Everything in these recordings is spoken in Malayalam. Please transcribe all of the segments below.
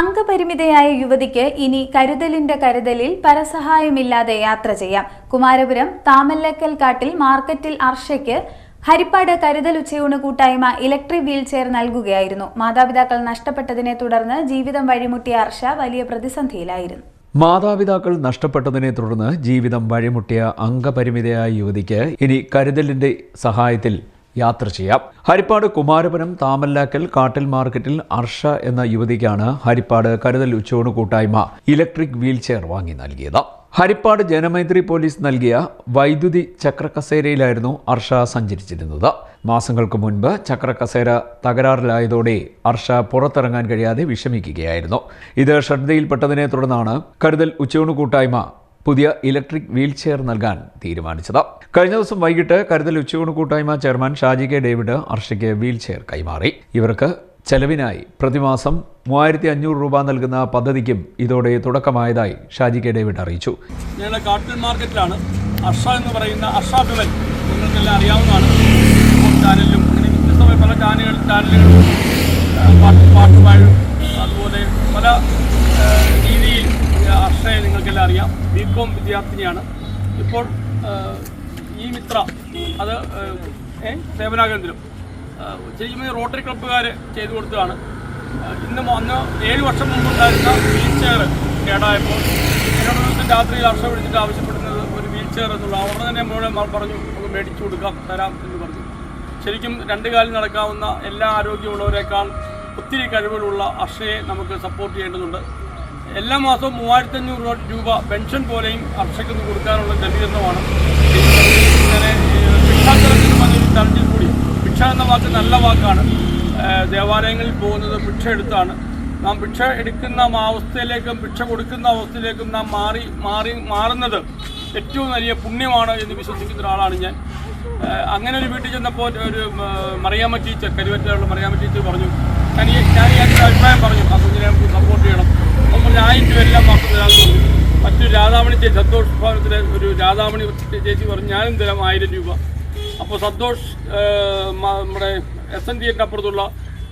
അംഗപരിമിതയായ യുവതിക്ക് ഇനി കരുതലിന്റെ കരുതലിൽ പരസഹായമില്ലാതെ യാത്ര ചെയ്യാം. കുമാരപുരം താമല്ലക്കൽ കാട്ടിൽ മാർക്കറ്റിൽ അർഷയ്ക്ക് ഹരിപ്പാട് കരുതൽ ഉച്ചയൂണ് കൂട്ടായ്മ ഇലക്ട്രിക് വീൽ ചെയർ നൽകുകയായിരുന്നു. മാതാപിതാക്കൾ നഷ്ടപ്പെട്ടതിനെ തുടർന്ന് ജീവിതം വഴിമുട്ടിയ അർഷ വലിയ പ്രതിസന്ധിയിലായിരുന്നു. മാതാപിതാക്കൾ നഷ്ടപ്പെട്ടതിനെ തുടർന്ന് ജീവിതം വഴിമുട്ടിയ അംഗപരിമിതയായ യുവതിക്ക് ഇനി കരുതലിന്റെ സഹായത്തിൽ യാത്ര ചെയ്യാം. ഹരിപ്പാട് കുമാരപുരം താമല്ലാക്കൽ കാട്ടിൽ മാർക്കറ്റിൽ അർഷ എന്ന യുവതിക്കാണ് ഹരിപ്പാട് കരുതൽ ഉച്ചയൂണ് കൂട്ടായ്മ ഇലക്ട്രിക് വീൽചെയർ വാങ്ങി നൽകിയത്. ഹരിപ്പാട് ജനമൈത്രി പോലീസ് നൽകിയ വൈദ്യുതി ചക്രക്കസേരയിലായിരുന്നു അർഷ സഞ്ചരിച്ചിരുന്നത്. മാസങ്ങൾക്ക് മുൻപ് ചക്രക്കസേര തകരാറിലായതോടെ അർഷ പുറത്തിറങ്ങാൻ കഴിയാതെ വിഷമിക്കുകയായിരുന്നു. ഇത് ശ്രദ്ധയിൽപ്പെട്ടതിനെ തുടർന്നാണ് കരുതൽ ഉച്ചയൂണ് കൂട്ടായ്മ പുതിയ ഇലക്ട്രിക് വീൽചെയർ നൽകാൻ തീരുമാനിച്ചത്. കഴിഞ്ഞ ദിവസം വൈകിട്ട് കരുതൽ ഉച്ചയൂണ് കൂട്ടായ്മ ചെയർമാൻ ഷാജി കെ ഡേവിഡ് അർഷയ്ക്ക് വീൽചെയർ കൈമാറി. ഇവർക്ക് ചെലവിനായി പ്രതിമാസം മൂവായിരത്തി അഞ്ഞൂറ് രൂപ നൽകുന്ന പദ്ധതിക്കും ഇതോടെ തുടക്കമായതായി ഷാജി കെ ഡേവിഡ് അറിയിച്ചു. ഞങ്ങളുടെ മാർക്കറ്റിലാണ് അർഷ എന്ന് പറയുന്ന അറിയാവുന്നതാണ്. ചാനലിലും പല ചാനലുകളും ആ, പാട്ട് പാട്ടുപാഴും അതുപോലെ പല ആ, രീതിയിൽ അർഷയെ നിങ്ങൾക്കെല്ലാം അറിയാം ബി കോം വിദ്യാർത്ഥിനിയാണ്. ഇപ്പോൾ ഈ മിത്ര അത് സേവനാകേന്ദ്രം ശരിക്കും റോട്ടറി ക്ലബ്ബുകാർ ചെയ്തു കൊടുത്തതാണ്. ഇന്ന് അന്ന് ഏഴ് വർഷം മുമ്പുണ്ടായിരുന്ന വീൽ ചെയർ കേടായപ്പോൾ എന്നോട് ദിവസം രാത്രി അർഷ വിളിച്ചിട്ട് ആവശ്യപ്പെടുന്നത് ഒരു വീൽ ചെയർ എന്നുള്ള അവർ തന്നെ മുഴുവൻ പറഞ്ഞു നമുക്ക് മേടിച്ചു കൊടുക്കാം തരാം എന്ന് പറഞ്ഞു. ശരിക്കും രണ്ട് കാലിൽ നടക്കാവുന്ന എല്ലാ ആരോഗ്യമുള്ളവരെക്കാൾ ഒത്തിരി കഴിവുകളുള്ള അക്ഷയെ നമുക്ക് സപ്പോർട്ട് ചെയ്യേണ്ടതുണ്ട്. എല്ലാ മാസവും മൂവായിരത്തി അഞ്ഞൂറ് രൂപ പെൻഷൻ പോലെയും അർഷയ്ക്ക് കൊടുക്കാനുള്ള ക്രമീകരണമാണ് ഇങ്ങനെ ഭിക്ഷാചരത്തിന് പറഞ്ഞൊരു ചലഞ്ചിൽ കൂടി ഭിക്ഷ എന്ന വാക്ക് നല്ല വാക്കാണ്. ദേവാലയങ്ങളിൽ പോകുന്നത് ഭിക്ഷ എടുത്താണ്. നാം ഭിക്ഷ എടുക്കുന്ന അവസ്ഥയിലേക്കും ഭിക്ഷ കൊടുക്കുന്ന അവസ്ഥയിലേക്കും നാം മാറി മാറി മാറുന്നത് ഏറ്റവും വലിയ പുണ്യമാണ് എന്ന് വിശ്വസിക്കുന്ന ഒരാളാണ് ഞാൻ. അങ്ങനെ ഒരു വീട്ടിൽ ചെന്നപ്പോൾ ഒരു മറിയാമ്മ ടീച്ചർ കരുവറ്റയിലുള്ള മറിയാമ്മ ടീച്ചർ പറഞ്ഞു ഞാൻ ഈ ഞാൻ ഈ അഭിപ്രായം പറഞ്ഞു ആ കുഞ്ഞിനെ നമുക്ക് സപ്പോർട്ട് ചെയ്യണം അപ്പോൾ ആയിരം രൂപ എല്ലാം മാസം തരാമെന്ന് പറഞ്ഞു രാധാമണി ചേച്ചി സന്തോഷ് ഭവനത്തിലെ ഒരു രാധാമണി ചേച്ചി പറഞ്ഞു ഞാനും തരാം ആയിരം രൂപ. അപ്പോൾ സന്തോഷ് നമ്മുടെ എസ് എൻ ഡിയുടെ അപ്പുറത്തുള്ള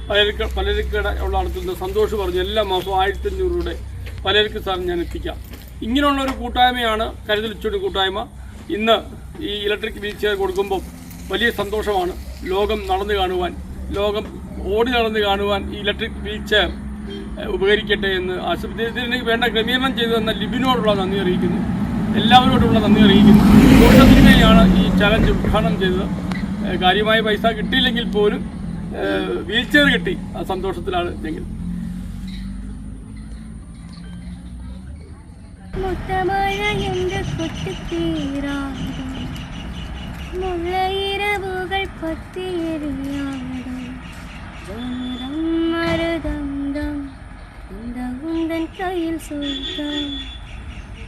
പലർക്ക് പലരിക്കട ഉള്ള അടുത്തുനിന്ന് സന്തോഷ് പറഞ്ഞു എല്ലാ മാസവും ആയിരത്തി അഞ്ഞൂറ് രൂപയുടെ പലർക്ക് സാർ ഞാൻ എത്തിക്കാം. ഇങ്ങനെയുള്ള ഒരു കൂട്ടായ്മയാണ് കരുതൽ ഉച്ചയുടെ കൂട്ടായ്മ. ഇന്ന് ഈ ഇലക്ട്രിക് വീൽ ചെയർ കൊടുക്കുമ്പോൾ വലിയ സന്തോഷമാണ്. ലോകം നടന്നു കാണുവാൻ ലോകം ഓടി നടന്ന് കാണുവാൻ ഈ ഇലക്ട്രിക് വീൽ ചെയർ ഉപകരിക്കട്ടെ എന്ന് ആശുപത്രി വേണ്ട ക്രമീകരണം ചെയ്തു തന്ന ലിബിനോടുള്ള നന്ദി അറിയിക്കുന്നു. എല്ലാവരോടുള്ള നന്ദി അറിയിക്കുന്നു. കോട്ടത്തിനെയാണ് ഈ ചലഞ്ച് ഉദ്ഘാടനം ചെയ്തത്. കാര്യമായ പൈസ കിട്ടിയില്ലെങ്കിൽ പോലും വീൽ ചെയർ കിട്ടി. ആ സന്തോഷത്തിലാണ് ഞങ്ങൾ പൊത്തിയെറിയാതെ சொல்ல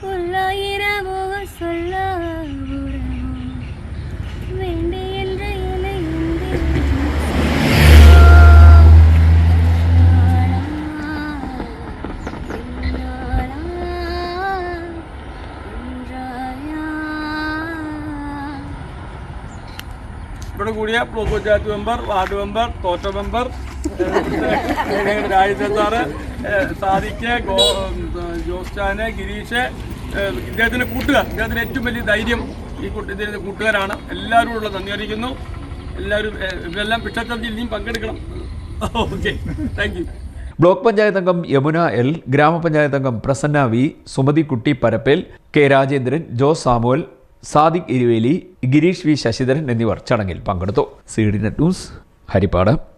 உள்ளாயிரமோ சொல்ல உறவோ வேண்டே ഇവിടെ കൂടിയ block panchayat member ward member തോറ്റ മെമ്പർ രാജ്യത്താറ് സാറ് സാദിക്ക് ജോസ്റ്റാന് ഗിരീഷ് ഇദ്ദേഹത്തിന്റെ കൂട്ടുകാർ ഇദ്ദേഹത്തിന്റെ ഏറ്റവും വലിയ ധൈര്യം ഈ ഇതിന്റെ കൂട്ടുകാരാണ്. എല്ലാവരോടുള്ള നന്ദി അറിയിക്കുന്നു എല്ലാവരും ഇവരെല്ലാം ഭിക്ഷാചർച്ചയിൽ ഇനിയും പങ്കെടുക്കണം. Okay. Thank you block panchayat അംഗം യമുന എൽ ഗ്രാമപഞ്ചായത്ത് അംഗം Prasanna V Sumathi Kutty Parappel K Rajendran Jose Samuel Sadiq Iruveli Girish V Sasidharan എന്നിവർ ചടങ്ങിൽ പങ്കെടുത്തു. C D net news Haripad.